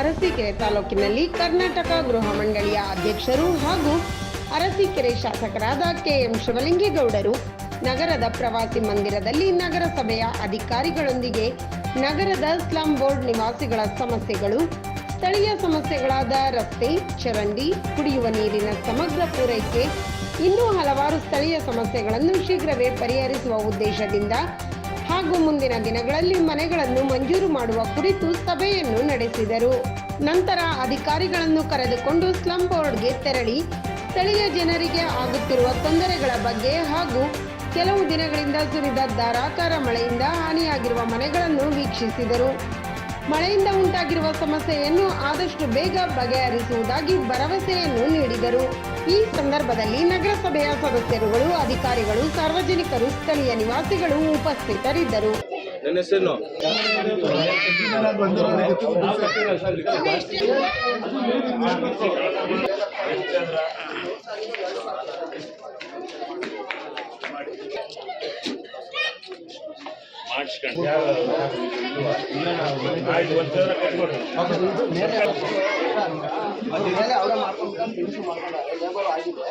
ಅರಸೀಕೆರೆ ತಾಲೂಕಿನಲ್ಲಿ ಕರ್ನಾಟಕ ಗೃಹ ಮಂಡಳಿಯ ಅಧ್ಯಕ್ಷರು ಹಾಗೂ ಅರಸೀಕೆರೆ ಶಾಸಕರಾದ ಕೆಎಂ ಶಿವಲಿಂಗೇಗೌಡರು ನಗರದ ಪ್ರವಾಸಿ ಮಂದಿರದಲ್ಲಿ ನಗರಸಭೆಯ ಅಧಿಕಾರಿಗಳೊಂದಿಗೆ ನಗರದ ಸ್ಲಂ ಬೋರ್ಡ್ ನಿವಾಸಿಗಳ ಸಮಸ್ಯೆಗಳು, ಸ್ಥಳೀಯ ಸಮಸ್ಯೆಗಳಾದ ರಸ್ತೆ, ಚರಂಡಿ, ಕುಡಿಯುವ ನೀರಿನ ಸಮಗ್ರ ಪೂರೈಕೆ, ಇನ್ನೂ ಹಲವಾರು ಸ್ಥಳೀಯ ಸಮಸ್ಯೆಗಳನ್ನು ಶೀಘ್ರವೇ ಪರಿಹರಿಸುವ ಉದ್ದೇಶದಿಂದ ಹಾಗೂ ಮುಂದಿನ ದಿನಗಳಲ್ಲಿ ಮನೆಗಳನ್ನು ಮಂಜೂರು ಮಾಡುವ ಕುರಿತು ಸಭೆಯನ್ನು ನಡೆಸಿದರು. ನಂತರ ಅಧಿಕಾರಿಗಳನ್ನು ಕರೆದುಕೊಂಡು ಸ್ಲಂ ಬೋರ್ಡ್ಗೆ ತೆರಳಿ. ಸ್ಥಳೀಯ ಜನರಿಗೆ ಆಗುತ್ತಿರುವ ತೊಂದರೆಗಳ ಬಗ್ಗೆ ಹಾಗೂ ಕೆಲವು ದಿನಗಳಿಂದ ಸುರಿದ ಧಾರಾಕಾರ ಮಳೆಯಿಂದ ಹಾನಿಯಾಗಿರುವ ಮನೆಗಳನ್ನು ವೀಕ್ಷಿಸಿದರು. ಮಳೆಯಿಂದ ಉಂಟಾಗಿರುವ ಸಮಸ್ಯೆಯನ್ನು ಆದಷ್ಟು ಬೇಗ ಬಗೆಹರಿಸುವುದಾಗಿ ಭರವಸೆಯನ್ನು ನೀಡಿದರು. ಈ ಸಂದರ್ಭದಲ್ಲಿ ನಗರಸಭೆಯ ಸದಸ್ಯರುಗಳು ಅಧಿಕಾರಿಗಳು ಸಾರ್ವಜನಿಕರು ಸ್ಥಳೀಯ ನಿವಾಸಿಗಳು ಉಪಸ್ಥಿತರಿದ್ದರು. ಮಾಡಿಸ್ಕೊಂಡು ಆಯ್ತು ಒಂದು ಸಾವಿರ ಕಟ್ಕೊಡು. ಮೇಲೆ ಅವರೇ ಮಾಡ್ಕೊಂಡು ಫಿನಿಶ್ ಮಾಡ್ಕೊಂಡು ಲೇಬರ್ ಆಗಿದೆ.